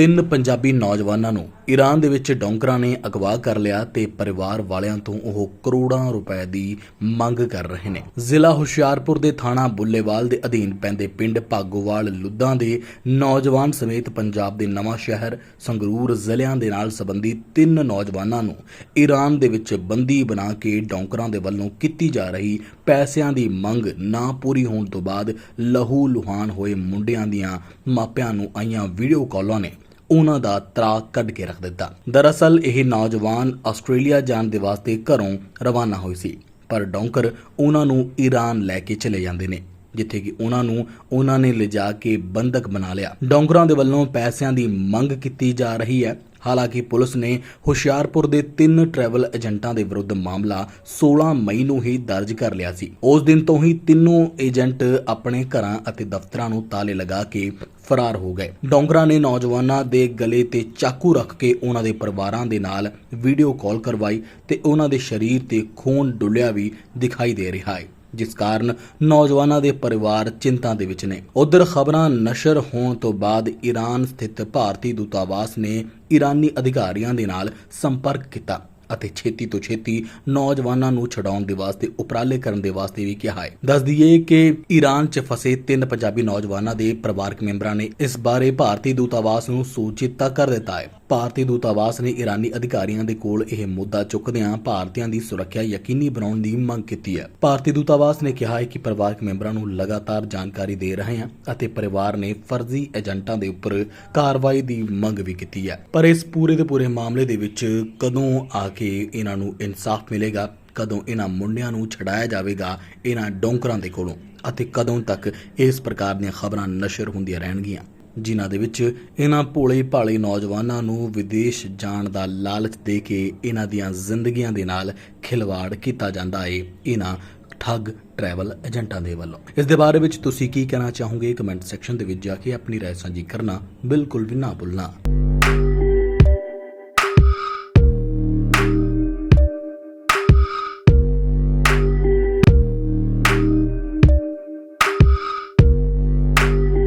ਤਿੰਨ ਪੰਜਾਬੀ ਨੌਜਵਾਨਾਂ ਨੂੰ ਈਰਾਨ ਦੇ ਵਿੱਚ ਡੋਂਕਰਾਂ ਨੇ ਅਗਵਾ ਕਰ ਲਿਆ ਤੇ ਪਰਿਵਾਰ ਵਾਲਿਆਂ ਤੋਂ ਉਹ ਕਰੋੜਾਂ ਰੁਪਏ ਦੀ ਮੰਗ ਕਰ ਰਹੇ ਨੇ। ਜ਼ਿਲ੍ਹਾ ਹੁਸ਼ਿਆਰਪੁਰ ਦੇ ਥਾਣਾ ਬੁੱਲੇਵਾਲ ਦੇ ਅਧੀਨ ਪੈਂਦੇ ਪਿੰਡ ਭਾਗੋਵਾਲ ਲੁੱਦਾਂ ਦੇ ਨੌਜਵਾਨ ਸਮੇਤ ਪੰਜਾਬ ਦੇ ਨਵਾਂ ਸ਼ਹਿਰ ਸੰਗਰੂਰ ਜ਼ਿਲ੍ਹਿਆਂ ਦੇ ਨਾਲ ਸੰਬੰਧੀ ਤਿੰਨ ਨੌਜਵਾਨਾਂ ਨੂੰ ਈਰਾਨ ਦੇ ਵਿੱਚ ਬੰਦੀ ਬਣਾ ਕੇ ਡੋਂਕਰਾਂ ਦੇ ਵੱਲੋਂ ਕੀਤੀ ਜਾ ਰਹੀ ਪੈਸਿਆਂ ਦੀ ਮੰਗ ਨਾ ਪੂਰੀ ਹੋਣ ਤੋਂ ਬਾਅਦ ਲਹੂ ਲੁਹਾਨ ਹੋਏ ਮੁੰਡਿਆਂ ਦੀਆਂ ਮਾਪਿਆਂ ਨੂੰ ਆਈਆਂ ਵੀਡੀਓ ਕਾਲਾਂ ਨੇ। ਉਹਨਾਂ ਦਾ ਤਰਾ ਕੱਢ ਕੇ ਰੱਖ ਦਿੱਤਾ। ਦਰਅਸਲ, ਇਹ ਨੌਜਵਾਨ ਆਸਟ੍ਰੇਲੀਆ ਜਾਣ ਦੇ ਵਾਸਤੇ ਘਰੋਂ ਰਵਾਨਾ ਹੋਏ ਸੀ, ਪਰ ਡੌਂਕਰ ਉਹਨਾਂ ਨੂੰ ਈਰਾਨ ਲੈ ਕੇ ਚਲੇ ਜਾਂਦੇ ਨੇ, ਜਿੱਥੇ ਕਿ ਉਹਨਾਂ ਨੂੰ ਉਹਨਾਂ ਨੇ ਲਿਜਾ ਕੇ ਬੰਦਕ ਬਣਾ ਲਿਆ। ਡੌਂਕਰਾਂ ਦੇ ਵੱਲੋਂ ਪੈਸਿਆਂ ਦੀ ਮੰਗ ਕੀਤੀ ਜਾ ਰਹੀ ਹੈ। ਹਾਲਾਂਕਿ ਪੁਲਿਸ ਨੇ ਹੁਸ਼ਿਆਰਪੁਰ ਦੇ ਤਿੰਨ ਟਰੈਵਲ ਏਜੰਟਾਂ ਦੇ ਵਿਰੁੱਧ ਮਾਮਲਾ 16 ਮਈ ਨੂੰ ਹੀ ਦਰਜ ਕਰ ਲਿਆ ਸੀ। ਉਸ ਦਿਨ ਤੋਂ ਹੀ ਤਿੰਨੋਂ ਏਜੰਟ ਆਪਣੇ ਘਰਾਂ ਅਤੇ ਦਫ਼ਤਰਾਂ ਨੂੰ ਤਾਲੇ ਲਗਾ ਕੇ ਫਰਾਰ ਹੋ ਗਏ। ਡੋਂਗਰਾ ਨੇ ਨੌਜਵਾਨਾਂ ਦੇ ਗਲੇ ਤੇ ਚਾਕੂ ਰੱਖ ਕੇ ਉਹਨਾਂ ਦੇ ਪਰਿਵਾਰਾਂ ਦੇ ਨਾਲ ਵੀਡੀਓ ਕਾਲ ਕਰਵਾਈ ਤੇ ਉਹਨਾਂ ਦੇ ਸਰੀਰ ਤੇ ਖੂਨ ਡੁੱਲਿਆ ਵੀ ਦਿਖਾਈ ਦੇ ਰਿਹਾ ਹੈ। ਜਿਸ ਕਾਰਨ ਨੌਜਵਾਨਾਂ ਦੇ ਪਰਿਵਾਰ ਚਿੰਤਾ ਦੇ ਵਿੱਚ ਨੇ। ਉਧਰ ਖਬਰਾਂ, ਨਸ਼ਰ ਹੋਣ ਤੋਂ ਬਾਅਦ ਈਰਾਨ ਸਥਿਤ ਭਾਰਤੀ ਦੂਤਾਵਾਸ ਨੇ ਈਰਾਨੀ ਅਧਿਕਾਰੀਆਂ ਦੇ ਨਾਲ ਸੰਪਰਕ ਕੀਤਾ ਅਤੇ ਛੇਤੀ ਤੋਂ ਛੇਤੀ ਨੌਜਵਾਨਾਂ ਨੂੰ ਛਡਾਉਣ ਦੇ ਵਾਸਤੇ, ਉਪਰਾਲੇ ਕਰਨ ਦੇ ਵਾਸਤੇ ਵੀ ਕਿਹਾ ਹੈ। ਦੱਸ ਦਈਏ ਕਿ ਈਰਾਨ 'ਚ ਫਸੇ ਤਿੰਨ ਪੰਜਾਬੀ ਨੌਜਵਾਨਾਂ ਦੇ ਪਰਿਵਾਰਕ ਮੈਂਬਰਾਂ ਨੇ ਇਸ ਬਾਰੇ ਭਾਰਤੀ ਦੂਤਾਵਾਸ ਨੂੰ ਸੂਚਿਤ ਤਾਂ ਕਰ ਦਿੱਤਾ ਹੈ। ਭਾਰਤੀ ਦੂਤਾਵਾਸ ਨੇ ਈਰਾਨੀ ਅਧਿਕਾਰੀਆਂ ਦੇ ਕੋਲ ਇਹ ਮੁੱਦਾ ਚੁੱਕਦਿਆਂ ਭਾਰਤੀਆਂ ਦੀ ਸੁਰੱਖਿਆ ਯਕੀਨੀ ਬਣਾਉਣ ਦੀ ਮੰਗ ਕੀਤੀ ਹੈ। ਭਾਰਤੀ ਦੂਤਾਵਾਸ ਨੇ ਕਿਹਾ ਹੈ ਕਿ ਪਰਿਵਾਰਕ ਮੈਂਬਰਾਂ ਨੂੰ ਲਗਾਤਾਰ ਜਾਣਕਾਰੀ ਦੇ ਰਹੇ ਹਾਂ ਅਤੇ ਪਰਿਵਾਰ ਨੇ ਫਰਜ਼ੀ ਏਜੰਟਾਂ ਦੇ ਉੱਪਰ ਕਾਰਵਾਈ ਦੀ ਮੰਗ ਵੀ ਕੀਤੀ ਹੈ। ਪਰ ਇਸ ਪੂਰੇ ਦੇ ਪੂਰੇ ਮਾਮਲੇ ਦੇ ਵਿੱਚ ਕਦੋਂ ਆ ਕੇ ਇਹਨਾਂ ਨੂੰ ਇਨਸਾਫ ਮਿਲੇਗਾ, ਕਦੋਂ ਇਹਨਾਂ ਮੁੰਡਿਆਂ ਨੂੰ ਛਡਾਇਆ ਜਾਵੇਗਾ, ਇਹਨਾਂ ਡੋਂਕਰਾਂ ਦੇ ਕੋਲੋਂ ਅਤੇ ਕਦੋਂ ਤੱਕ ਇਸ ਪ੍ਰਕਾਰ ਦੀਆਂ ਖਬਰਾਂ ਨਸ਼ਰ ਹੁੰਦੀਆਂ ਰਹਿਣਗੀਆਂ। ਜਿਨ੍ਹਾਂ ਦੇ ਵਿੱਚ ਇਹਨਾਂ ਭੋਲੇ ਭਾਲੇ ਨੌਜਵਾਨਾਂ ਨੂੰ ਵਿਦੇਸ਼ ਜਾਣ ਦਾ ਲਾਲਚ ਦੇ ਕੇ ਇਹਨਾਂ ਦੀਆਂ ਜ਼ਿੰਦਗੀਆਂ ਦੇ ਨਾਲ ਖਿਲਵਾੜ ਕੀਤਾ ਜਾਂਦਾ ਹੈ ਇਹਨਾਂ ਠੱਗ ਟਰੈਵਲ ਏਜੰਟਾਂ ਦੇ ਵੱਲੋਂ ਇਸ ਦੇ ਬਾਰੇ ਵਿੱਚ ਤੁਸੀਂ ਕੀ ਕਹਿਣਾ ਚਾਹੋਗੇ ਕਮੈਂਟ ਸੈਕਸ਼ਨ ਦੇ ਵਿੱਚ ਜਾ ਕੇ ਆਪਣੀ رائے ਸਾਂਝੀ ਕਰਨਾ ਬਿਲਕੁਲ ਵੀ ਨਾ ਭੁੱਲਣਾ